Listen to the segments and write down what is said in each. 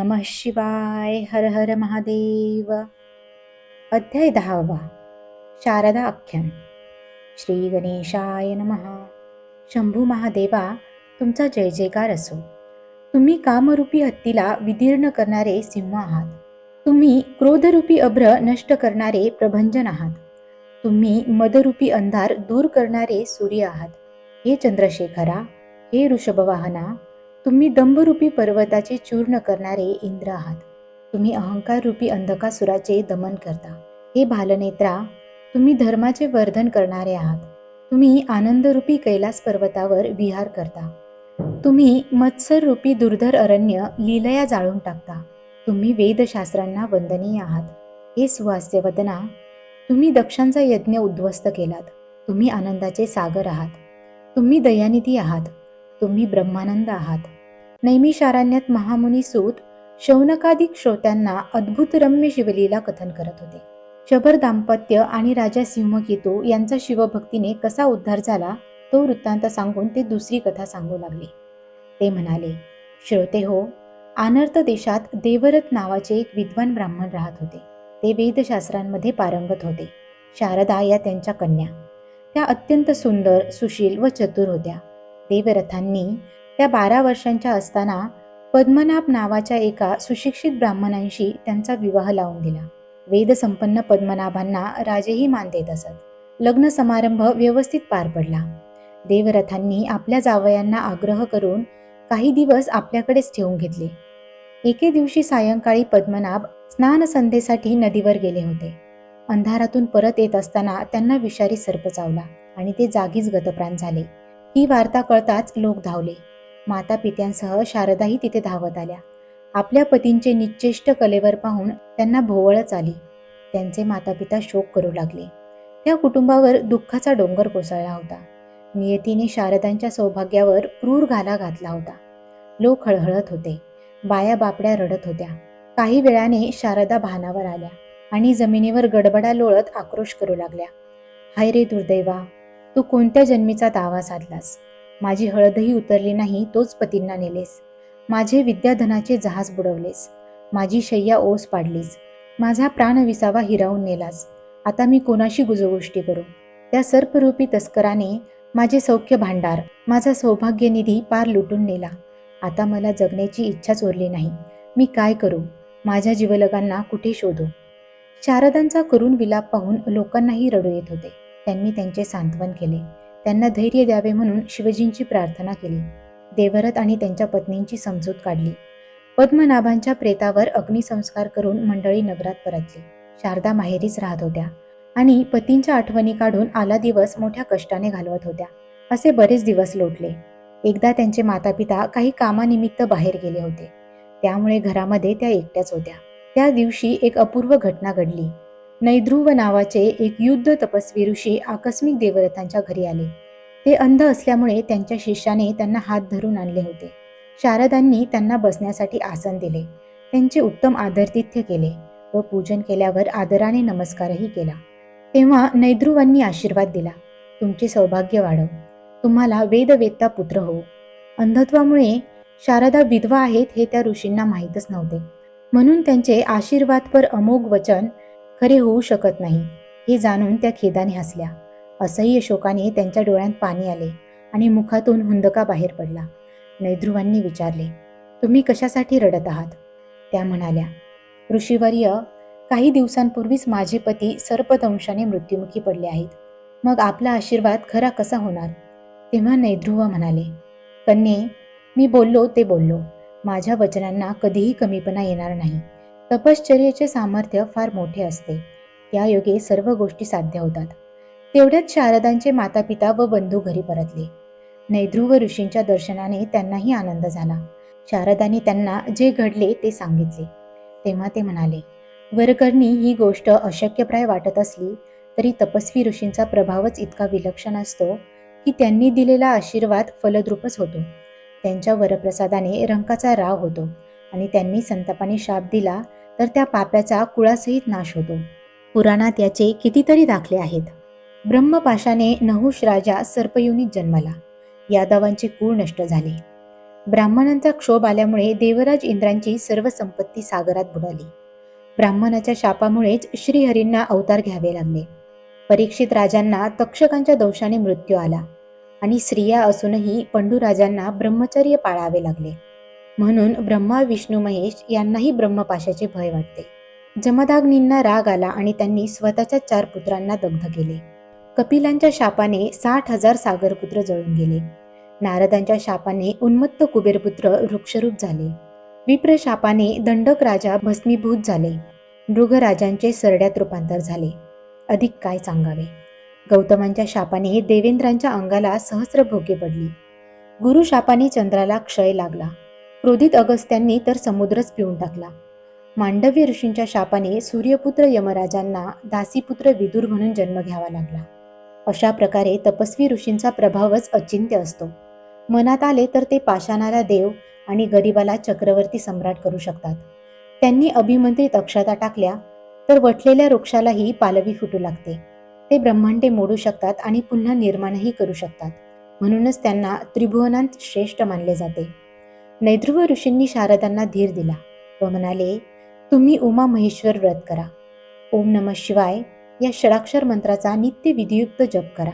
नमः शिवाय हर हर महादेव। अध्याय दहावा शारदा आख्यान। श्री गणेशाय नमः। शंभू महादेवा तुमचा जय जयकार असो. तुम्ही कामरूपी हत्तीला विदीर्ण करणारे सिंह आहात. तुम्ही क्रोधरूपी अभ्र नष्ट करणारे प्रभंजन आहात. तुम्ही मदरूपी अंधार दूर करणारे सूर्य आहात. हे चंद्रशेखरा हे ऋषभवाहना तुम्ही दंभरूपी पर्वताचे चूर्ण करणारे इंद्र आहात. तुम्ही अहंकार रूपी अंधकासुराचे दमन करता. हे भालनेत्रा तुम्ही धर्माचे वर्धन करणारे आहात. तुम्ही आनंदरूपी कैलास पर्वतावर विहार करता. तुम्ही मत्सर रूपी दुर्धर अरण्य लीलया जाळून टाकता. तुम्ही वेदशास्त्रांना वंदनीय आहात. हे सुहास्यवदना तुम्ही दक्षांचा यज्ञ उद्ध्वस्त केलात. तुम्ही आनंदाचे सागर आहात. तुम्ही दयानिधी आहात. तुम्ही ब्रह्मानंद आहात. नैमिषारण्यात महामुनी सूत शौनकाधिक श्रोत्यांना अद्भुत रम्य शिवलीला कथन करत होते. शबर दाम्पत्य आणि राजा सिंहकेतू यांचा शिवभक्तीने कसा उद्धार झाला तो वृत्तांत सांगून ते दुसरी कथा सांगू लागले. ते म्हणाले श्रोते हो आनर्त देशात देवरथ नावाचे एक विद्वान ब्राह्मण राहत होते. ते वेदशास्त्रांमध्ये पारंगत होते. शारदा या त्यांच्या कन्या. त्या अत्यंत सुंदर सुशील व चतुर होत्या. देवरथांनी त्या बारा वर्षांच्या असताना पद्मनाभ नावाच्या एका सुशिक्षित ब्राह्मणांशी त्यांचा विवाह लावून दिला. वेदसंपन्न पद्मनाभांना राजेही मान देत असत. लग्न समारंभ व्यवस्थित पार पडला. देवरथांनी आपल्या जावयांना आग्रह करून काही दिवस आपल्याकडेच ठेवून घेतले. एके दिवशी सायंकाळी पद्मनाभ स्नान संध्येसाठी नदीवर गेले होते. अंधारातून परत येत असताना त्यांना विषारी सर्प चावला आणि ते जागीच गतप्राण झाले. ही वार्ता कळताच लोक धावले. माता पित्यांसह शारदाही तिथे धावत आल्या. आपल्या पतींचे निश्चेष्ट कलेवर पाहून त्यांना भोवळच आली. त्यांचे मातापिता शोक करू लागले. त्या कुटुंबावर दुःखाचा डोंगर कोसळला होता. नियतीने शारदांच्या सौभाग्यावर क्रूर घाला घातला होता. लोक हळहळत होते. बाया बापड्या रडत होत्या. काही वेळाने शारदा भानावर आल्या आणि जमिनीवर गडबडा लोळत आक्रोश करू लागल्या. हाय रे दुर्दैवा तू कोणत्या जन्मीचा दावा साधलास? माझी हळदही उतरली नाही तोच पतींना नेलेस. माझे विद्याधनाचे जहाज बुडवलेस. माझी शय्या ओस पाडलीस. माझा प्राणविसावा हिरावून नेलास. आता मी कोणाशी गुजगोष्टी करू? त्या सर्परूपी तस्कराने माझे सौख्य भांडार माझा सौभाग्यनिधी पार लुटून नेला. आता मला जगण्याची इच्छाच उरली नाही. मी काय करू? माझ्या जीवलगांना कुठे शोधू? शारदांचा करून विलाप पाहून लोकांनाही रडू येत होते. त्यांनी त्यांचे सांत्वन केले. त्यांना धैर्य द्यावे म्हणून शिवजींची प्रार्थना केली. देवरथ आणि त्यांच्या पत्नींची समजूत काढली. पद्मनाभांच्या प्रेतावर अग्निसंस्कार करून मंडळी नगरात परतली. शारदा माहेरीच राहत होत्या आणि पतींच्या आठवणी काढून आला दिवस मोठ्या कष्टाने घालवत होत्या. असे बरेच दिवस लोटले. एकदा त्यांचे माता पिता काही कामानिमित्त बाहेर गेले होते. त्यामुळे घरामध्ये त्या एकट्याच होत्या. त्या दिवशी एक अपूर्व घटना घडली. नैध्रुव नावाचे एक युद्ध तपस्वी ऋषी आकस्मिक देवरथांच्या घरी आले. ते अंध असल्यामुळे त्यांच्या शिष्याने त्यांना हात धरून आणले होते. शारदांनी त्यांना बसण्यासाठी आसन दिले. त्यांचे उत्तम आदरतिथ्य केले व पूजन केल्यावर आदराने नमस्कारही केला. तेव्हा नैध्रुवांनी आशीर्वाद दिला. तुमचे सौभाग्य वाढव. तुम्हाला वेदवेत्ता पुत्र हो अंधत्वामुळे शारदा विधवा आहेत हे त्या ऋषींना माहीतच नव्हते. म्हणून त्यांचे आशीर्वादपर अमोघ वचन खरे होऊ शकत नाही. हे जाणून त्या खेदाने हसल्या. असह्य शोकाने त्यांच्या डोळ्यात पाणी आले आणि मुखातून हुंदका बाहेर पडला. नैध्रुवांनी विचारले तुम्ही कशासाठी रडत आहात? त्या म्हणाल्या ऋषीवर्य काही दिवसांपूर्वीच माझे पती सर्पदंशाने मृत्युमुखी पडले आहेत. मग आपला आशीर्वाद खरा कसा होणार? तेव्हा नैध्रुव म्हणाले कन्ये मी बोललो ते बोललो. माझ्या वचनांना कधीही कमीपणा येणार नाही. तपश्चर्याचे सामर्थ्य फार मोठे असते. त्या योगे सर्व गोष्टी साध्य होतात. तेवढ्यात शारदांचे माता पिता व बंधू घरी परतले. नैध्रुव ऋषींच्या दर्शनाने त्यांनाही आनंद झाला. शारदाने त्यांना जे घडले ते सांगितले. तेव्हा ते म्हणाले वरकर्णी ही गोष्ट अशक्यप्राय वाटत असली तरी तपस्वी ऋषींचा प्रभावच इतका विलक्षण असतो की त्यांनी दिलेला आशीर्वाद फलद्रूपच होतो. त्यांच्या वरप्रसादाने रंकाचा राव होतो आणि त्यांनी संतापाने शाप दिला तर त्या पाप्याचा कुळासहित नाश होतो. पुराणात याचे कितीतरी दाखले आहेत. ब्रह्मपाशाने नहुष राजा सर्पयुनीत जन्मला. यादवांचे कुळ नष्ट झाले. ब्राह्मणांचा क्षोभ आल्यामुळे देवराज इंद्रांची सर्व संपत्ती सागरात बुडाली. ब्राह्मणाच्या शापामुळेच श्रीहरींना अवतार घ्यावे लागले. परीक्षित राजांना तक्षकांच्या दोषाने मृत्यू आला आणि स्त्रिया असूनही पंडूराजांना ब्रह्मचर्य पाळावे लागले. म्हणून ब्रह्मा विष्णू महेश यांनाही ब्रह्मपाशाचे भय वाटते. जमदाग्नींना राग आला आणि त्यांनी स्वतःच्या चार पुत्रांना दग्ध केले. कपिलांच्या शापाने साठ हजार सागरपुत्र जळून गेले. नारदांच्या शापाने उन्मत्त कुबेरपुत्र वृक्षरूप झाले. विप्र शापाने दंडक राजा भस्मीभूत झाले. मृगराजांचे सरड्यात रूपांतर झाले. अधिक काय सांगावे? गौतमांच्या शापाने देवेंद्रांच्या अंगाला सहस्र भोगे पडली. गुरु शापाने चंद्राला क्षय लागला. क्रोधित अगस्त्यांनी तर समुद्रच पिऊन टाकला. मांडव्य ऋषींच्या शापाने सूर्यपुत्र यमराजांना दासीपुत्र विदुर म्हणून जन्म घ्यावा लागला. अशा प्रकारे तपस्वी ऋषींचा प्रभावच अचिंत्य असतो. मनात आले तर ते पाषाणाला देव आणि गरिबाला चक्रवर्ती सम्राट करू शकतात. त्यांनी अभिमंत्रित अक्षता टाकल्या तर वटलेल्या वृक्षालाही पालवी फुटू लागते. ते ब्रह्मांडे मोडू शकतात आणि पुन्हा निर्माणही करू शकतात. म्हणूनच त्यांना त्रिभुवनांत श्रेष्ठ मानले जाते. नैध्रुव ऋषींनी शारदांना धीर दिला. व म्हणाले तुम्ही उमा महेश्वर व्रत करा. ओम नम शिवाय या षडाक्षर मंत्राचा नित्य विधियुक्त जप करा.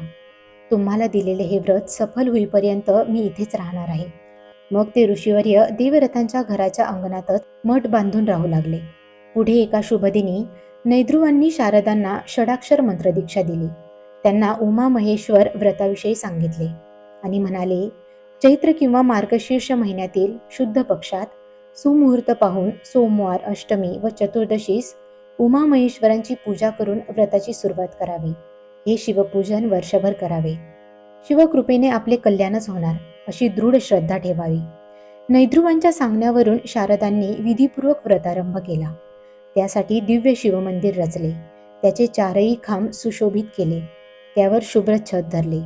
तुम्हाला दिलेले हे व्रत सफल होईपर्यंत मी इथेच राहणार आहे. मग ते ऋषीवर्य देवरथांच्या घराच्या अंगणातच मठ बांधून राहू लागले. पुढे एका शुभदिनी नैध्रुवांनी शारदांना षडाक्षर मंत्रदीक्षा दिली. त्यांना उमा महेश्वर व्रताविषयी सांगितले आणि म्हणाले चैत्र किंवा मार्गशीर्ष महिन्यातील शुद्ध पक्षात सुमुहूर्त पाहून सोमवार अष्टमी व चतुर्दशीस उमा महेश्वरांची पूजा करून व्रताची सुरुवात करावी. हे शिवपूजन वर्षभर करावे. शिवकृपेने आपले कल्याणच होणार अशी दृढ श्रद्धा ठेवावी. नैध्रुवांच्या सांगण्यावरून शारदांनी विधीपूर्वक व्रतारंभ केला. त्यासाठी दिव्य शिवमंदिर रचले. त्याचे चारही खांब सुशोभित केले. त्यावर शुभ्र छत धरले.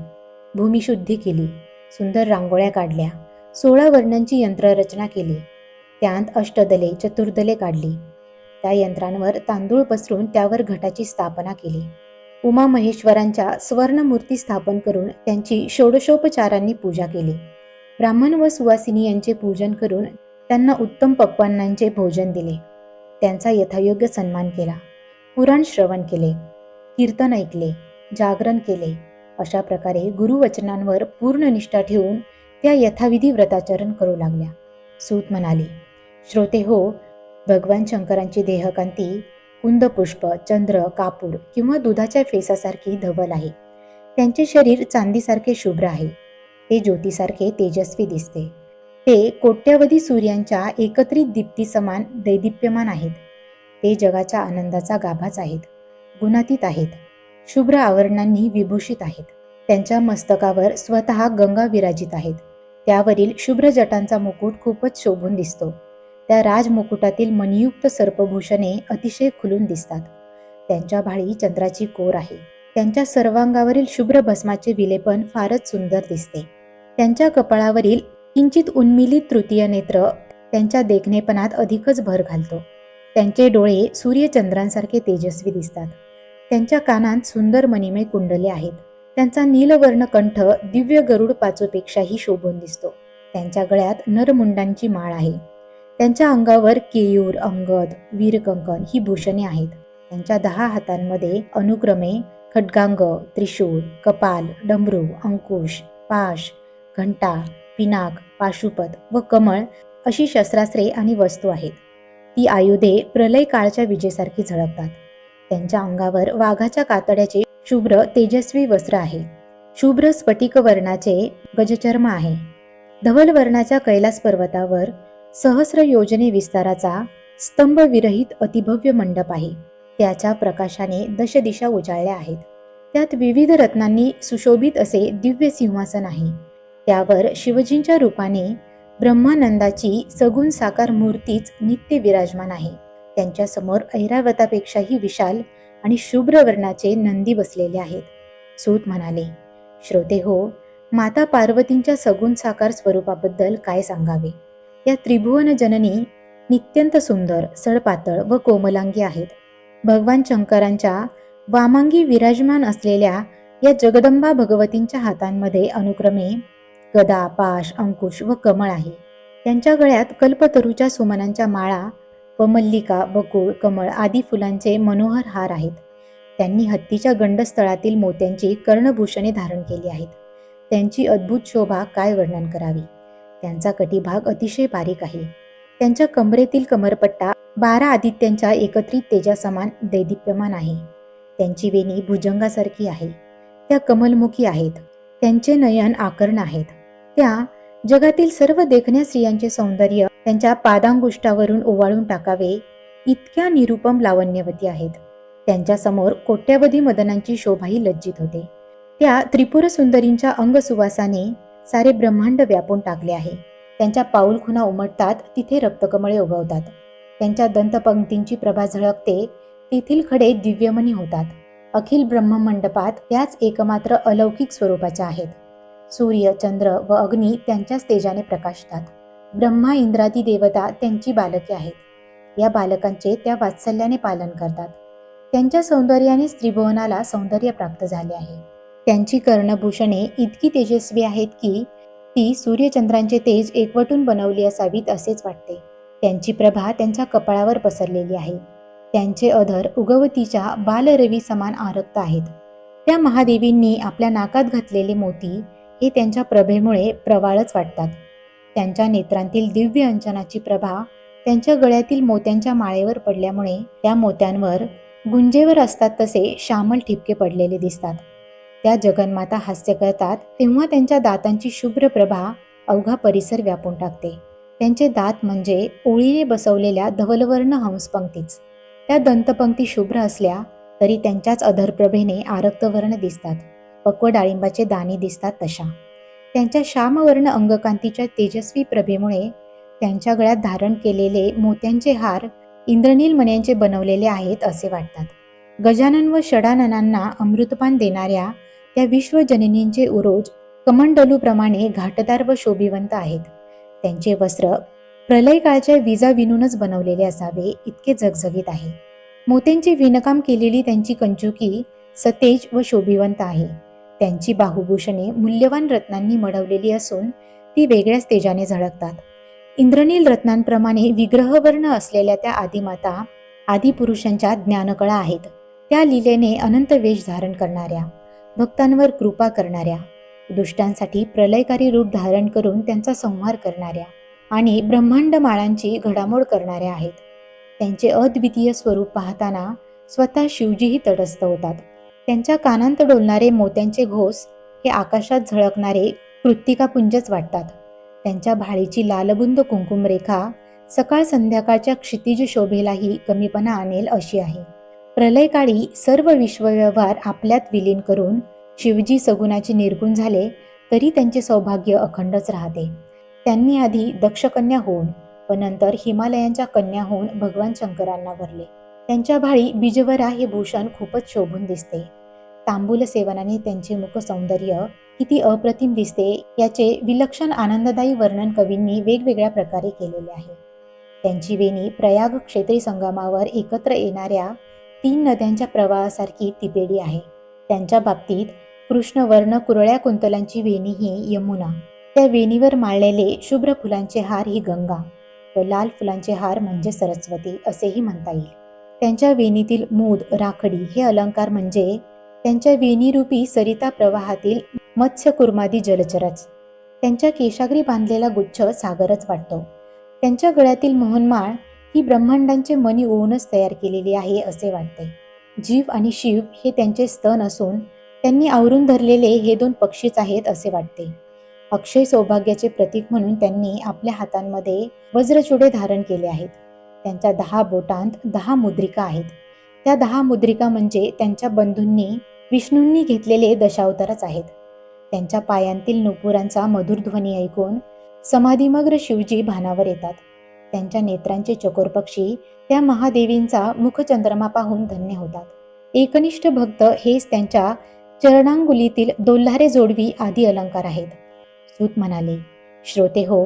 भूमिशुद्धी केली. सुंदर रांगोळ्या काढल्या. सोळा वर्णांची यंत्ररचना केली. त्यात अष्टदले चतुर्दले काढली. त्या यंत्रांवर तांदूळ पसरून त्यावर घटाची स्थापना केली. उमा महेश्वरांच्या स्वर्णमूर्ती स्थापन करून त्यांची षोडशोपचारांनी पूजा केली. ब्राह्मण व सुवासिनी यांचे पूजन करून त्यांना उत्तम पक्वांनांचे भोजन दिले. त्यांचा यथायोग्य सन्मान केला. पुराण श्रवण केले. कीर्तन ऐकले. जागरण केले. अशा प्रकारे गुरुवचनांवर पूर्ण निष्ठा ठेवून त्या यथाविधी व्रताचरण करू लागल्या. सूत म्हणाले श्रोते हो भगवान शंकरांची देहकांती कुंदपुष्प चंद्र कापूर किंवा दुधाच्या फेसासारखी धवल आहे. त्यांचे शरीर चांदीसारखे शुभ्र आहे. ते ज्योतीसारखे तेजस्वी दिसते. ते कोट्यावधी सूर्यांच्या एकत्रित दीप्ती समान दैदिप्यमान आहेत. ते जगाच्या आनंदाचा गाभाच आहेत. गुणातीत आहेत. शुभ्र आवरणांनी विभूषित आहेत. त्यांच्या मस्तकावर स्वतः गंगा विराजित आहेत. त्यावरील शुभ्र जटांचा मुकुट खूपच शोभून दिसतो. त्या राजमुकुटातील मणियुक्त सर्पभूषणे अतिशय खुलून दिसतात. त्यांच्या भाळी चंद्राची कोर आहे. त्यांच्या सर्वांगावरील शुभ्र भस्माचे विलेपन फारच सुंदर दिसते. त्यांच्या कपाळावरील किंचित उन्मिलित तृतीय नेत्र त्यांच्या देखणेपणात अधिकच भर घालतो. त्यांचे डोळे सूर्यचंद्रांसारखे तेजस्वी दिसतात. त्यांच्या कानात सुंदर मणिमय कुंडले आहेत. त्यांचा नीलवर्ण कंठ दिव्य गरुड पाचोपेक्षाही शोभून दिसतो. त्यांच्या गळ्यात नरमुंडांची माळ आहे. त्यांच्या अंगावर केयूर अंगद वीरकंकण ही भूषणे आहेत. त्यांच्या दहा हातांमध्ये अनुक्रमे खड्गांग त्रिशूळ कपाल डमरू अंकुश पाश घंटा पिनाक पाशुपत व कमळ अशी शस्त्रास्त्रे आणि वस्तू आहेत. ती आयुधे प्रलय काळच्या विजेसारखी झळकतात. त्यांच्या अंगावर वाघाच्या कातड्याचे शुभ्र तेजस्वी वस्त्र आहे. शुभ्र स्फटिक वर्णाचे गजचर्म आहे. धवल वर्णाच्या कैलास पर्वतावर सहस्र योजने विस्ताराचा स्तंभ विरहित अतिभव्य मंडप आहे. त्याच्या प्रकाशाने दशदिशा उजाळल्या आहेत. त्यात विविध रत्नांनी सुशोभित असे दिव्य सिंहासन आहे. त्यावर शिवजींच्या रूपाने ब्रह्मानंदाची सगुण साकार मूर्तीच नित्य विराजमान आहे. त्यांच्यासमोर ऐरावतापेक्षाही विशाल आणि शुभ्र वर्णाचे नंदी बसलेले आहेत. सूत म्हणाले श्रोते हो माता पार्वतींच्या सगुण साकार स्वरूपाबद्दल काय सांगावे? या त्रिभुवन जननी नित्यंत सुंदर सडपातळ व कोमलांगी आहेत. भगवान शंकरांच्या वामांगी विराजमान असलेल्या या जगदंबा भगवतींच्या हातांमध्ये अनुक्रमे गदा पाश अंकुश व कमळ आहे. त्यांच्या गळ्यात कल्पतरूच्या सुमनांच्या माळा व मल्लिका बकुळ कमळ आदी फुलांचे मनोहर हार आहेत. त्यांनी हत्तीच्या गंडस्थळातील मोत्यांची कर्णभूषणे धारण केली आहेत. त्यांची अद्भुत शोभा काय वर्णन करावी? त्यांचा कटिभाग अतिशय बारीक आहे. त्यांच्या कमरेतील कमरपट्टा बारा आदित्यांच्या एकत्रित तेजासमान दैदिप्यमान आहे. त्यांची वेणी भुजंगासारखी आहे. त्या कमलमुखी आहेत. त्यांचे नयन आकर्ण आहेत. त्या जगातील सर्व देखण्या स्त्रियांचे सौंदर्य त्यांच्या पादांगुष्टावरून ओवाळून टाकावे इतक्या निरुपम लावण्यवती आहेत. त्यांच्यासमोर कोट्यावधी मदनांची शोभाही लज्जित होते. त्या त्रिपुर सुंदरींच्या अंगसुवासाने सारे ब्रह्मांड व्यापून टाकले आहे. त्यांच्या पाऊलखुणा उमटतात तिथे रक्तकमळे उगवतात. त्यांच्या दंतपंक्तींची प्रभा झळकते तेथील खडे दिव्यमनी होतात. अखिल ब्रह्ममंडपात त्याच एकमात्र अलौकिक स्वरूपाच्या आहेत. सूर्य चंद्र व अग्नी त्यांच्याच तेजाने प्रकाशतात. ब्रह्मा इंद्रादी देवता त्यांची बालके आहेत. या बालकांचे त्या वात्सल्याने पालन करतात. त्यांच्या सौंदर्याने त्रिभुवनाला सौंदर्य प्राप्त झाले आहे. त्यांची कर्णभूषणे इतकी तेजस्वी आहेत की ती सूर्यचंद्रांचे तेज एकवटून बनवली असावीत असेच वाटते. त्यांची प्रभा त्यांच्या कपाळावर पसरलेली आहे. त्यांचे अधर उगवतीच्या बालरवी समान आरक्त आहेत. त्या महादेवींनी आपल्या नाकात घातलेले मोती हे त्यांच्या प्रभेमुळे प्रवाळच वाटतात. त्यांच्या नेत्रांतील दिव्य अंचनाची प्रभा त्यांच्या गळ्यातील मोत्यांच्या माळेवर पडल्यामुळे त्या मोत्यांवर गुंजेवर असतात तसे श्यामल ठिपके पडलेले दिसतात. त्या जगन्माता हास्य करतात तेव्हा त्यांच्या दातांची शुभ्र प्रभा अवघा परिसर व्यापून टाकते. त्यांचे दात म्हणजे ओळीने बसवलेल्या धवलवर्ण हंसपंक्तीच. त्या दंतपंक्ती शुभ्र असल्या तरी त्यांच्याच अधरप्रभेने आरक्तवर्ण दिसतात. पक्व डाळिंबाचे दाणे दिसतात तशा. त्यांच्या श्यामवर्ण अंगकांतीच्या तेजस्वी प्रभेमुळे त्यांच्या गळ्यात धारण केलेले मोत्यांचे हार इंद्रनील मण्यांचे बनवलेले आहेत असे वाटतात. गजानन व षडाननांना अमृतपान देणाऱ्या त्या विश्वजननींचे उरोज कमंडलूप्रमाणे घाटदार व शोभिवंत आहेत. त्यांचे वस्त्र प्रलय काळच्या विजा विणूनच बनवलेले असावे इतके झगझगीत आहे. मोत्यांची विणकाम केलेली त्यांची कंचुकी सतेज व शोभिवंत आहे. त्यांची बाहुभूषणे मूल्यवान रत्नांनी मढवलेली असून ती वेगळ्याच तेजाने झळकतात. इंद्रनील रत्नांप्रमाणे विग्रहवर्ण असलेल्या त्या आदिमाता आदिपुरुषांच्या ज्ञानकळा आहेत. त्या लीलेने अनंत वेश धारण करणाऱ्या भक्तांवर कृपा करणाऱ्या दुष्टांसाठी प्रलयकारी रूप धारण करून त्यांचा संहार करणाऱ्या आणि ब्रह्मांड माळांची घडामोड करणाऱ्या आहेत. त्यांचे अद्वितीय स्वरूप पाहताना स्वतः शिवजीही तटस्थ होतात. त्यांच्या कानांत डोलणारे मोत्यांचे घोस हे आकाशात झळकणारे कृत्तिकापुंजच वाटतात. त्यांच्या भाळीची लालबुंद कुंकुम रेखा सकाळ संध्याकाळच्या क्षितिज शोभेलाही कमीपणा आणेल अशी आहे. प्रलयकाळी सर्व विश्वव्यवहार आपल्यात विलीन करून शिवजी सगुणाचे निर्गुण झाले तरी त्यांचे सौभाग्य अखंडच राहते. त्यांनी आधी दक्षकन्या होऊन व नंतर हिमालयांच्या कन्या होऊन भगवान शंकरांना भरले त्यांच्या भाळी बिजवरा हे भूषण खूपच शोभून दिसते. तांबूल सेवनाने त्यांचे मुख सौंदर्य किती अप्रतिम दिसते याचे विलक्षण आनंददायी वर्णन कवींनी वेगवेगळ्या प्रकारे केलेले आहे. त्यांची वेणी प्रयाग क्षेत्री संगमावर एकत्र येणाऱ्या तीन नद्यांच्या प्रवाहासारखी तिबेडी आहे. त्यांच्या बाबतीत कृष्णवर्ण कुरळ्या कुंतलांची वेणी ही यमुना. त्या वेणीवर माळलेले शुभ्र फुलांचे हार ही गंगा व लाल फुलांचे हार म्हणजे सरस्वती असेही म्हणता येईल. त्यांच्या वेणीतील मूद राखडी हे अलंकार म्हणजे त्यांच्या वेणीरूपी सरिता प्रवाहातील मत्स्यकुर्मादी जलचरच. त्यांच्या केशाग्री बांधलेला गुच्छ सागरच वाटतो. त्यांच्या गळ्यातील मोहनमाळ ही ब्रह्मांडांचे मनी ओवूनच तयार केलेली आहे असे वाटते. जीव आणि शिव हे त्यांचे स्तन असून त्यांनी आवरून धरलेले हे दोन पक्षीच आहेत असे वाटते. अक्षय सौभाग्याचे प्रतीक म्हणून त्यांनी आपल्या हातांमध्ये वज्रचुडे धारण केले आहेत. त्यांच्या दहा बोटांत दहा मुद्रिका आहेत. त्या दहा मुद्रिका म्हणजे त्यांच्या बंधूंनी विष्णूंनी घेतलेले दशावतारच आहेत. त्यांच्या पायांतील नुपुरांचा मधुर ध्वनी ऐकून समाधिमग्र शिवजी भानावर येतात. त्यांच्या नेत्रांचे चकोर पक्षी त्या महादेवींचा मुखचंद्रमा पाहून धन्य होतात. एकनिष्ठ भक्त हेच त्यांच्या चरणांगुलीतील दोल्हारे जोडवी आदी अलंकार आहेत. सूत म्हणाले श्रोते हो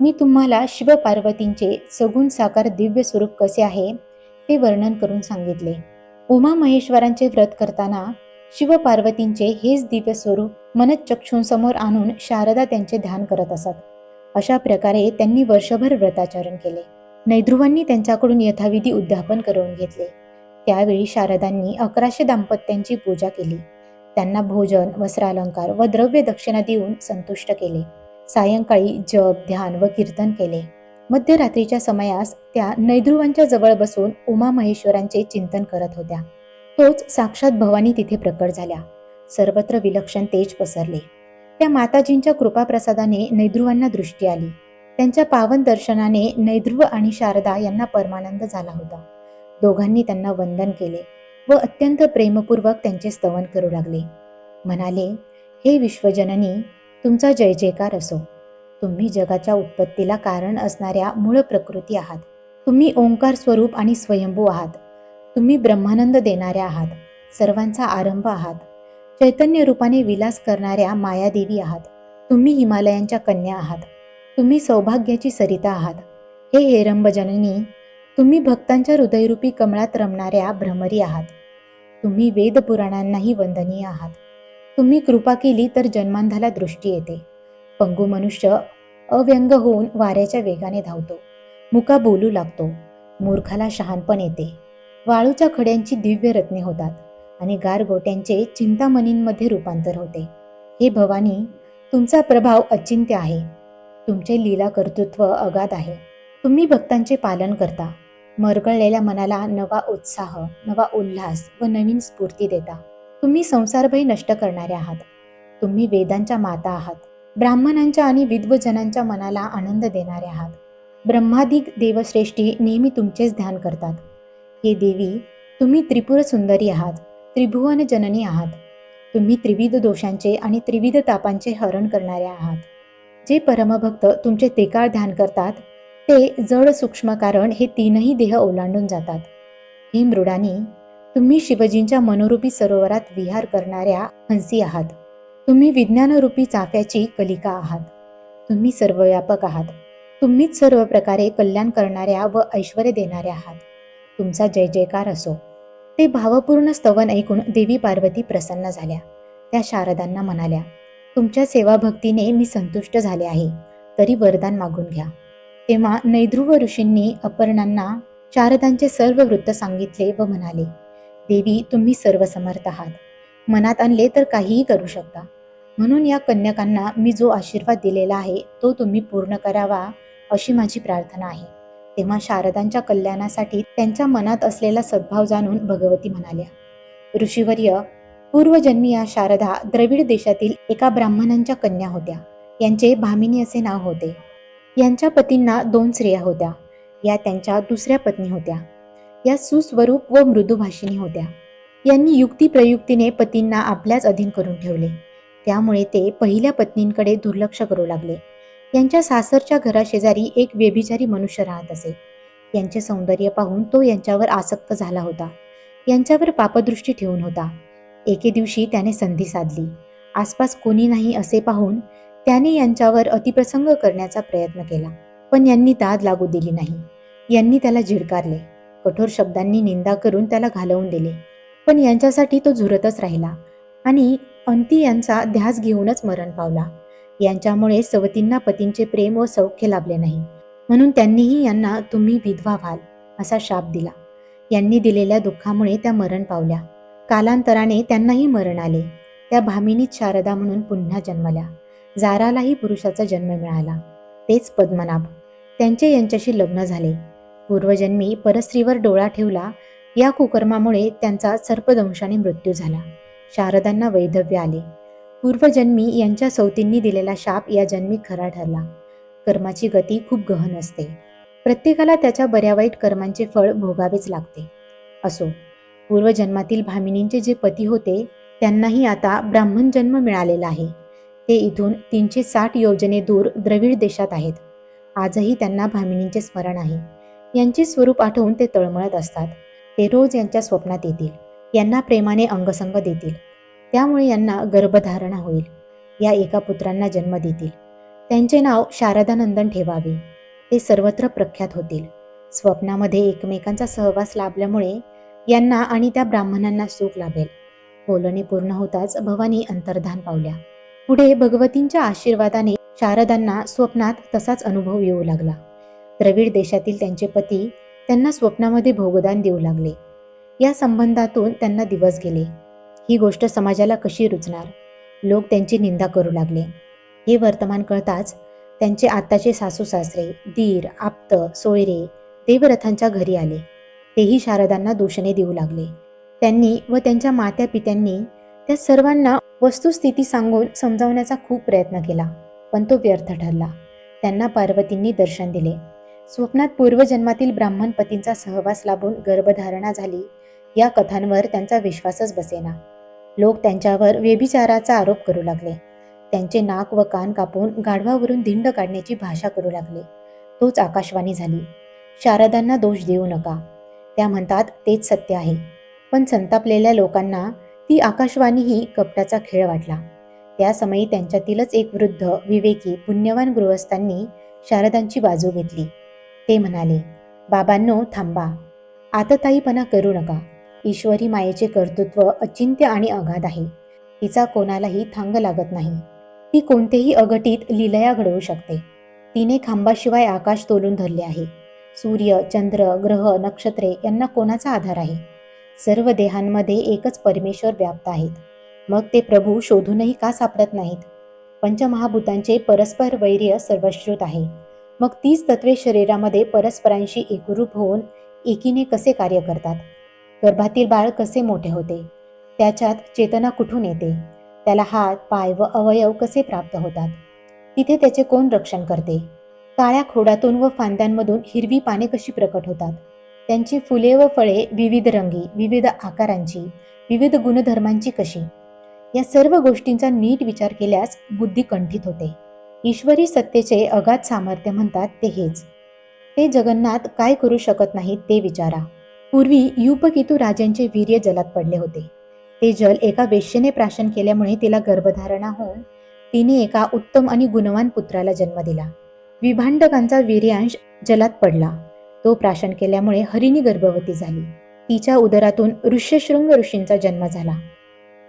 मी तुम्हाला शिवपार्वतींचे सगुण साकार दिव्य स्वरूप कसे आहे ते वर्णन करून सांगितले. उमा महेश्वरांचे व्रत करताना शिवपार्वतींचे हेच दिव्य स्वरूप मनचक्षूंसमोर आणून शारदा त्यांचे ध्यान करत असत. अशा प्रकारे त्यांनी वर्षभर व्रताचरण केले. नैध्रुवांनी त्यांच्याकडून यथाविधी उद्यापन करून घेतले. त्यावेळी शारदांनी अकराशे दाम्पत्यांची पूजा केली. त्यांना भोजन वस्त्रालंकार व द्रव्य दक्षिणा देऊन संतुष्ट केले. सायंकाळी जप ध्यान व कीर्तन केले. मध्यरात्रीच्या समयास त्या नैध्रुवांच्या जवळ बसून उमा महेश्वरांचे चिंतन करत होत्या. तोच साक्षात भवानी तिथे प्रकट झाल्या. सर्वत्र विलक्षण तेज पसरले. त्या माताजींच्या कृपाप्रसादाने नैध्रुवांना दृष्टी आली. त्यांच्या पावन दर्शनाने नैध्रुव आणि शारदा यांना परमानंद झाला होता. दोघांनी त्यांना वंदन केले व अत्यंत प्रेमपूर्वक त्यांचे स्तवन करू लागले. म्हणाले हे विश्वजननी तुमचा जय जयकार असो. तुम्ही जगाच्या उत्पत्तीला कारण असणाऱ्या मूळ प्रकृती आहात. तुम्ही ओंकार स्वरूप आणि स्वयंभू आहात. तुम्ही ब्रह्मानंद देणाऱ्या आहात. सर्वांचा आरंभ आहात. चैतन्य रूपाने विलास करणाऱ्या मायादेवी आहात. तुम्ही हिमालयांच्या कन्या आहात. तुम्ही सौभाग्याची सरिता आहात. हे हेरंबजननी तुम्ही भक्तांच्या हृदयरूपी कमळात रमणाऱ्या भ्रमरी आहात. तुम्ही वेद पुराणांनाही वंदनीय आहात. तुम्ही कृपा केली तर जन्मांधाला दृष्टी येते. पंगू मनुष्य अव्यंग होऊन वाऱ्याच्या वेगाने धावतो. मुका बोलू लागतो. मूर्खाला शहाणपण येते. वाळूच्या खड्यांची दिव्य रत्ने होतात आणि गारगोट्यांचे चिंतामणींमध्ये रूपांतर होते. हे भवानी तुमचा प्रभाव अचिंत्य आहे. तुमचे लीला कर्तृत्व अगाध आहे. तुम्ही भक्तांचे पालन करता. मरगळलेल्या मनाला नवा उत्साह नवा उल्हास व नवीन स्फूर्ती देता. तुम्ही संसारभय नष्ट करणारे आहात. तुम्ही वेदांच्या माता आहात. ब्राह्मणांच्या आणि विद्वजनांच्या मनाला आनंद देणारे आहात. ब्रह्माधिक देवश्रेष्ठी नेहमी तुमचेच ध्यान करतात. हे देवी तुम्ही त्रिपुर सुंदरी आहात त्रिभुवन जननी आहात. तुम्ही त्रिविध दोषांचे आणि त्रिविध तापांचे हरण करणारे आहात. जे परमभक्त तुमचे त्रिकाळ ध्यान करतात ते जड सूक्ष्म कारण हे तीनही देह ओलांडून जातात. हे मृडानी तुम्ही शिवजींच्या मनोरूपी सरोवरात विहार करणाऱ्या हंसी आहात. तुम्ही विज्ञानरूपी चाफ्याची कलिका आहात. तुम्ही सर्वव्यापक आहात. तुम्हीच सर्व प्रकारे कल्याण करणाऱ्या व ऐश्वर देणाऱ्या आहात. तुमचा जय जयकार असो. ते भावपूर्ण स्तवन ऐकून देवी पार्वती प्रसन्न झाल्या. त्या शारदांना म्हणाल्या तुमच्या सेवाभक्तीने मी संतुष्ट झाले आहे. तरी वरदान मागून घ्या. तेव्हा नैध्रुव ऋषींनी अपर्णांना शारदांचे सर्व वृत्त सांगितले व म्हणाले देवी तुम्ही सर्व समर्थ आहात. मनात आणले तर काहीही करू शकता. म्हणून या कन्यकांना मी जो आशीर्वाद दिलेला आहे तो तुम्ही पूर्ण करावा अशी माझी प्रार्थना आहे. तेव्हा शारदांच्या कल्याणासाठी त्यांच्या मनात असलेला सद्भाव जाणून भगवती म्हणाल्या ऋषीवर्य पूर्वजन्मी या शारदा द्रविड देशातील एका ब्राह्मणांच्या कन्या होत्या. यांचे भामिनी असे नाव होते. यांच्या पतींना दोन स्त्रिया होत्या. या त्यांच्या दुसऱ्या पत्नी होत्या. या सुस्वरूप व मृदुभाषिणी होत्या. यांनी युक्ती प्रयुक्तीने पतींना आपल्याच अधीन करून ठेवले. त्यामुळे ते पहिल्या पत्नींकडे दुर्लक्ष करू लागले. यांच्या सासरच्या घराशेजारी एक व्यभिचारी मनुष्य राहत असे. यांचे सौंदर्य पाहून तो यांच्यावर आसक्त झाला होता. यांच्यावर पापदृष्टी ठेवून होता. एके दिवशी त्याने संधी साधली. आसपास कोणी नाही असे पाहून त्याने यांच्यावर अतिप्रसंग करण्याचा प्रयत्न केला पण यांनी दाद लागू दिली नाही. यांनी त्याला झिडकारले. कठोर शब्दांनी निंदा करून त्याला घालवून दिले. पण यांच्यासाठी तो झुरतच राहिला. आणि अंती यांचा ध्यास घेऊनच मरण पावला. यांच्यामुळे सवतींना पतींचे प्रेम व सौख्य लाभले नाही. म्हणून त्यांनीही यांना तुम्ही विधवा व्हाल असा शाप दिला. यांनी दिलेल्या दुःखामुळे त्या मरण पावल्या. कालांतराने त्यांनाही मरण आले. त्या भामिनीत शारदा म्हणून पुन्हा जन्मल्या. जारालाही पुरुषाचा जन्म मिळाला. तेच पद्मनाभ. त्यांचे यांच्याशी लग्न झाले. पूर्वजन्मी परस्त्रीवर डोळा ठेवला. या कुकर्मामुळे त्यांचा सर्पदंशाने मृत्यू झाला. शारदांना वैधव्य आले. पूर्वजन्मी यांच्या सौतींनी दिलेला शाप या जन्मी खरा ठरला. कर्माची गती खूप गहन असते. प्रत्येकाला त्याच्या बऱ्या वाईट कर्मांचे फळ भोगावेच लागते. असो पूर्वजन्मातील भामिनींचे जे पती होते त्यांनाही आता ब्राह्मण जन्म मिळालेला आहे. ते इथून तीनशे साठ योजने दूर द्रविड देशात आहेत. आजही त्यांना भामिनींचे स्मरण आहे. यांचे स्वरूप आठवून ते तळमळत असतात. ते रोज यांच्या स्वप्नात येतील. यांना प्रेमाने अंगसंग देतील. त्यामुळे यांना गर्भधारणा होईल. या एका पुत्रांना जन्म देतील. त्यांचे नाव शारदानंदन ठेवावे. ते सर्वत्र प्रख्यात होतील. स्वप्नामध्ये एकमेकांचा सहवास लाभल्यामुळे यांना आणि त्या ब्राह्मणांना सुख लाभेल. बोलणे पूर्ण होताच भवानी अंतर्धान पावल्या. पुढे भगवतींच्या आशीर्वादाने शारदांना स्वप्नात तसाच अनुभव येऊ लागला. द्रविड देशातील त्यांचे पती त्यांना स्वप्नामध्ये भोगदान देऊ लागले. या संबंधातून त्यांना दिवस गेले. ही गोष्ट समाजाला कशी रुचणार लोक त्यांची निंदा करू लागले. हे वर्तमान कळताच त्यांचे आत्ताचे सासू सासरे दीर आप्त सोयरे देवरथांच्या घरी आले. तेही शारदांना दूषणे देऊ लागले. त्यांनी व त्यांच्या मात्या पित्यांनी त्या सर्वांना वस्तुस्थिती सांगून समजावण्याचा खूप प्रयत्न केला पण तो व्यर्थ ठरला. त्यांना पार्वतींनी दर्शन दिले. स्वप्नात पूर्वजन्मातील ब्राह्मण पतींचा सहवास लाभून गर्भधारणा झाली या कथांवर त्यांचा विश्वासच बसेना. लोक त्यांच्यावर व्यभिचाराचा आरोप करू लागले. त्यांचे नाक व कान कापून गाढवावरून धिंड काढण्याची भाषा करू लागले. तोच आकाशवाणी झाली. शारदांना दोष देऊ नका. त्या म्हणतात तेच सत्य आहे. पण संतापलेल्या लोकांना ती आकाशवाणीही कपटाचा खेळ वाटला. त्या समयी त्यांच्यातीलच एक वृद्ध विवेकी पुण्यवान गृहस्थांनी शारदांची बाजू घेतली. ते म्हणाले बाबांनो थांबा. आतताईपणा करू नका. ईश्वरी मायेचे कर्तृत्व अचिंत्य आणि अगाध आहे. तिचा कोणालाही थांग लागत नाही. ती कोणतेही अगटीत लिलया घडवू शकते. तिने खांबाशिवाय आकाश तोलून धरले आहे. सूर्य चंद्र ग्रह नक्षत्रे यांना कोणाचा आधार आहे? सर्व देहांमध्ये एकच परमेश्वर व्याप्त आहेत. मग ते प्रभू शोधूनही का सापडत नाहीत? पंचमहाभूतांचे परस्पर वैर्य सर्वश्रुत आहे. मग तीच तत्वे शरीरामध्ये परस्परांशी एकरूप होऊन एकीने कसे कार्य करतात? गर्भातील बाळ कसे मोठे होते? त्याच्यात चेतना कुठून येते? त्याला हात पाय व अवयव कसे प्राप्त होतात? तिथे त्याचे कोण रक्षण करते? काळ्या खोडातून व फांद्यांमधून हिरवी पाने कशी प्रकट होतात? त्यांची फुले व फळे विविध रंगी विविध आकारांची विविध गुणधर्मांची कशी? या सर्व गोष्टींचा नीट विचार केल्यास बुद्धी कंठित होते. ईश्वरी सत्तेचे अगाध सामर्थ्य म्हणतात ते हेच. ते जगन्नाथ काय करू शकत नाहीत ते विचारा. पूर्वी युपकेतू राजांचे वीर्य जलात पडले होते. ते जल एका वेश्येने प्राशन केल्यामुळे तिला गर्भधारणा होऊन तिने एका उत्तम आणि गुणवान पुत्राला जन्म दिला. विभांडकांचा वीर्यांश जलात पडला. तो प्राशन केल्यामुळे हरिणी गर्भवती झाली. तिच्या उदरातून ऋष्यशृंग ऋषींचा जन्म झाला.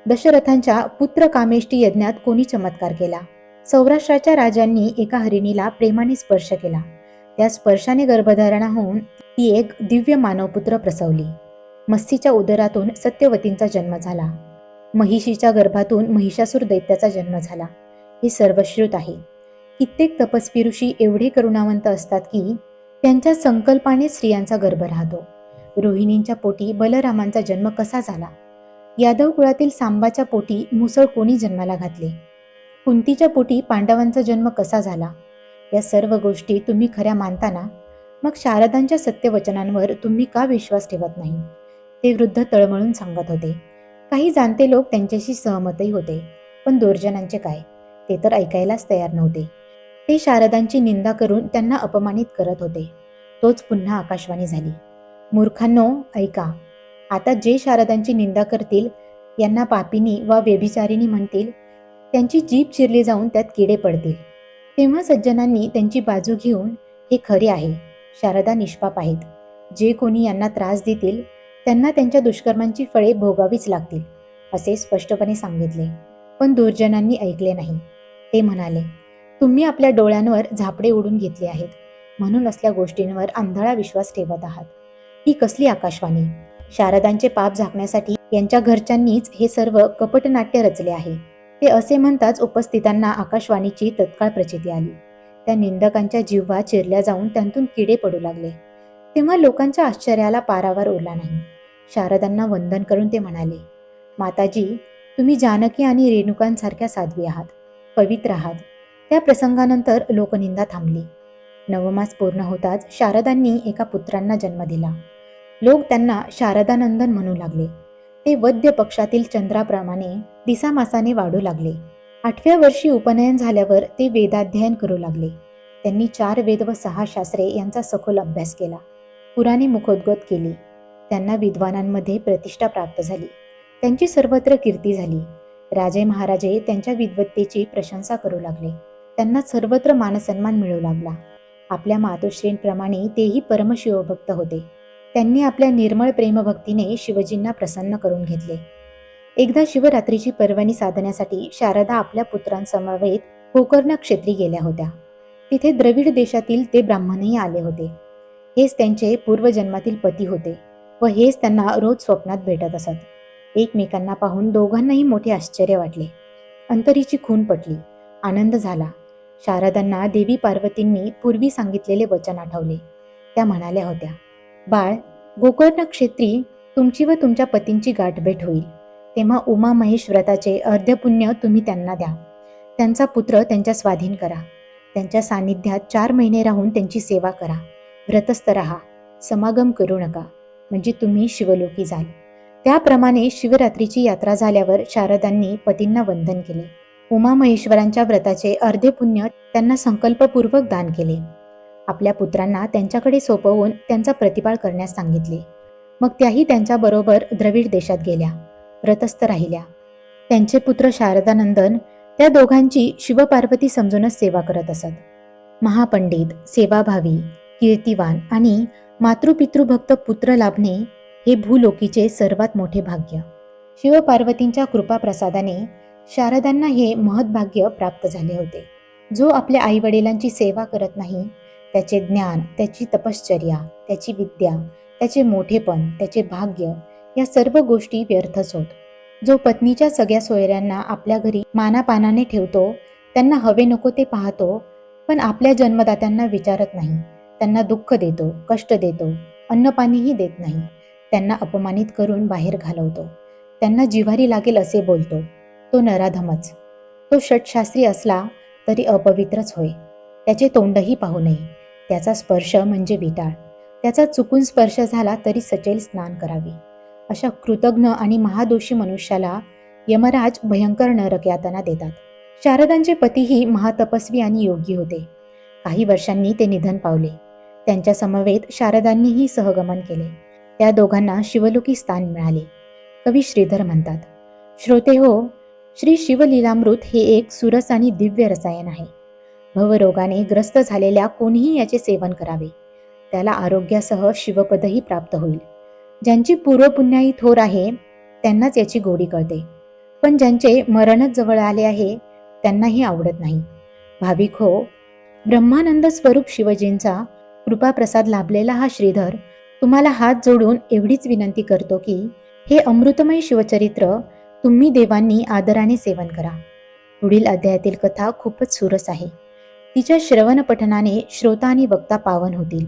दशरथांच्या पुत्र कामेष्टी यज्ञात कोणी चमत्कार केला? सौराष्ट्राच्या राजांनी एका हरिणीला प्रेमाने स्पर्श केला. त्या स्पर्शाने गर्भधारणा होऊन ती एक दिव्य मानवपुत्र प्रसवली. मस्सीच्या उदरातून सत्यवतींचा जन्म झाला. महिषीच्या गर्भातून महिषासूर दैत्याचा जन्म झाला. हे सर्वश्रुत आहे. कित्येक तपस्वी ऋषी एवढे करुणावंत असतात की त्यांच्या संकल्पाने स्त्रियांचा गर्भ राहतो. रोहिणींच्या पोटी बलरामांचा जन्म कसा झाला? यादव कुळातील सांबाच्या पोटी मुसळ कोणी जन्माला घातले? कुंतीच्या पोटी पांडवांचा जन्म कसा झाला? या सर्व गोष्टी तुम्ही खऱ्या मानताना मग शारदांच्या सत्यवचनांवर तुम्ही का विश्वास ठेवत नाही? ते वृद्ध तळमळून सांगत होते. काही जाणते लोक त्यांच्याशी सहमतही होते. पण दुर्जनांचे काय? ते तर ऐकायलाच तयार नव्हते. ते शारदांची निंदा करून त्यांना अपमानित करत होते. तोच पुन्हा आकाशवाणी झाली. मूर्खांनो ऐका. आता जे शारदांची निंदा करतील यांना पापिनी वा व्यभिचारिणी म्हणतील त्यांची जीभ चिरली जाऊन त्यात किडे पडतील. तेव्हा सज्जनांनी त्यांची बाजू घेऊन हे खरे आहे. शारदा निष्पाप आहेत. जे कोणी यांना त्रास देतील त्यांना त्यांच्या दुष्कर्मांची फळे भोगावीच लागतील असे स्पष्टपणे सांगितले. पण दुर्जनांनी ऐकले नाही. ते म्हणाले तुम्ही आपल्या डोळ्यांवर झापडे उडून घेतले आहेत. म्हणून असल्या गोष्टींवर आंधळा विश्वास ठेवत आहात. ही कसली आकाशवाणी? शारदांचे पाप झाकण्यासाठी यांच्या घरच्यांनीच हे सर्व कपटनाट्य रचले आहे. ते असे म्हणताच उपस्थितांना आकाशवाणीची तत्काळ प्रचिती आली. त्या निंदकांच्या जिव्हा चिरल्या जाऊन त्यांतून किडे पडू लागले. तेव्हा लोकांच्या आश्चर्याला पारावार ओला नाही. शारदांना वंदन करून ते म्हणाले माताजी तुम्ही जानकी आणि रेणुकांसारख्या साध्वी आहात पवित्र आहात. त्या प्रसंगानंतर लोकनिंदा थांबली. नवमास पूर्ण होताच शारदांनी एका पुत्रांना जन्म दिला. लोक त्यांना शारदानंदन म्हणू लागले. ते वद्य पक्षातील चंद्राप्रमाणे दिसामासाने वाढू लागले. आठव्या वर्षी उपनयन झाल्यावर ते वेदाध्ययन करू लागले. त्यांनी चार वेद व सहा शास्त्रे यांचा सखोल अभ्यास केला. पुराणे मुखोद्गत केली. त्यांना विद्वानांमध्ये प्रतिष्ठा प्राप्त झाली. त्यांची सर्वत्र कीर्ती झाली. राजे महाराजे त्यांच्या विद्वत्तेची प्रशंसा करू लागले. त्यांना सर्वत्र मानसन्मान मिळू लागला. आपल्या मातोश्रींप्रमाणे तेही परमशिवभक्त होते. त्यांनी आपल्या निर्मळ प्रेमभक्तीने शिवजींना प्रसन्न करून घेतले. एकदा शिवरात्रीची पर्वणी साधण्यासाठी शारदा आपल्या पुत्रांसमवेत गोकर्ण क्षेत्री गेल्या होत्या. तिथे द्रविड देशातील ते ब्राह्मणही आले होते. हेच त्यांचे पूर्वजन्मातील पती होते व हेच त्यांना रोज स्वप्नात भेटत असत. एकमेकांना पाहून दोघांनाही मोठे आश्चर्य वाटले. अंतरीची खून पटली. आनंद झाला. शारदांना देवी पार्वतींनी पूर्वी सांगितलेले वचन आठवले. त्या म्हणाल्या होत्या बाळ गोकर्ण क्षेत्री तुमची व तुमच्या पतींची गाठभेट होईल. तेव्हा उमा महेश व्रताचे अर्धपुण्य तुम्ही त्यांना द्या. त्यांचा पुत्र त्यांच्या स्वाधीन करा. त्यांच्या सान्निध्यात चार महिने राहून त्यांची सेवा करा. व्रतस्थ राहा. समागम करू नका. म्हणजे तुम्ही शिवलोकी जाल. त्याप्रमाणे शिवरात्रीची यात्रा झाल्यावर शारदांनी पतींना वंदन केले. उमा महेश्वरांच्या व्रताचे अर्धे पुण्य त्यांना संकल्पपूर्वक दान केले. आपल्या पुत्रांना त्यांच्याकडे सोपवून त्यांचा प्रतिपाळ करण्यास सांगितले. मग त्याही त्यांच्याबरोबर द्रविड देशात गेल्या. व्रतस्थ राहिल्या. त्यांचे पुत्र शारदानंदन त्या दोघांची शिवपार्वती समजूनच सेवा करत असत. महापंडित सेवाभावी कीर्तिवान आणि मातृपितृभक्त पुत्र लाभणे हे भूलोकीचे सर्वात मोठे भाग्य. शिवपार्वतींच्या कृपाप्रसादाने शारदांना हे महत्भाग्य प्राप्त झाले होते. जो आपल्या आईवडिलांची सेवा करत नाही त्याचे ज्ञान त्याची तपश्चर्या त्याची विद्या त्याचे मोठेपण त्याचे भाग्य या सर्व गोष्टी व्यर्थच होत जो पत्नीच्या सगळ्या सोयऱ्यांना आपल्या घरी मानापानाने ठेवतो त्यांना हवे नको ते पाहतो पण आपल्या जन्मदात्यांना विचारत नाही. त्यांना दुःख देतो कष्ट देतो अन्नपाणीही देत नाही. त्यांना अपमानित करून बाहेर घालवतो. त्यांना जिव्हारी लागेल असे बोलतो. तो नराधमच. तो षटशास्त्री असला तरी अपवित्रच होय. त्याचे तोंडही पाहू नये. त्याचा स्पर्श म्हणजे विटाळ. त्याचा चुकून स्पर्श झाला तरी सचेल स्नान करावे. अशा कृतज्ञ आणि महादोषी मनुष्याला यमराज भयंकर नरक यातना देतात. शारदांचे पतीही महातपस्वी आणि योगी होते. काही वर्षांनी ते निधन पावले. त्यांच्या समवेत शारदांनीही सहगमन केले. त्या दोघांना शिवलोकी स्थान मिळाले. कवी श्रीधर म्हणतात श्रोते हो श्री शिवलीलामृत हे एक सुरस आणि दिव्य रसायन आहे. भवरोगाने ग्रस्त झालेल्या कोणीही याचे सेवन करावे. त्याला आरोग्यासह शिवपदही प्राप्त होईल. ज्यांची पूर्वपुण्याई थोर आहे त्यांनाच याची गोडी कळते. पण ज्यांचे मरणच जवळ आले आहे त्यांनाही आवडत नाही. भाविक हो ब्रह्मानंद स्वरूप शिवजींचा कृपाप्रसाद लाभलेला हा श्रीधर तुम्हाला हात जोडून एवढीच विनंती करतो की हे अमृतमय शिवचरित्र तुम्ही देवांनी आदराने सेवन करा. पुढील अध्यायातील कथा खूपच सुरस आहे. तिच्या श्रवण पठनाने श्रोता आणि वक्ता पावन होतील.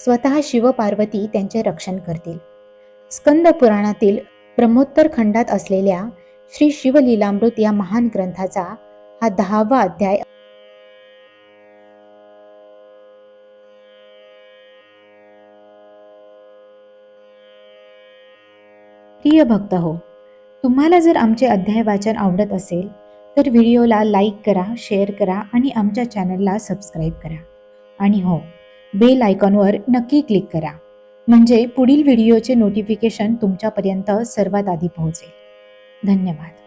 स्वतः शिव पार्वती त्यांचे रक्षण करतील. स्कंद पुराणातील ब्रह्मोत्तर खंडात असलेल्या श्री शिवलीलामृत या महान ग्रंथाचा हा दहावा अध्याय प्रिय भक्त हो तुम्हाला जर आमचे अध्याय वाचन आवडत असेल तर व्हिडिओला लाईक करा शेअर करा आणि आमच्या चॅनलला सबस्क्राईब करा. आणि हो बेल आयकॉनवर नक्की क्लिक करा. म्हणजे पुढील व्हिडिओचे नोटिफिकेशन तुमच्यापर्यंत सर्वात आधी पोहोचेल. धन्यवाद.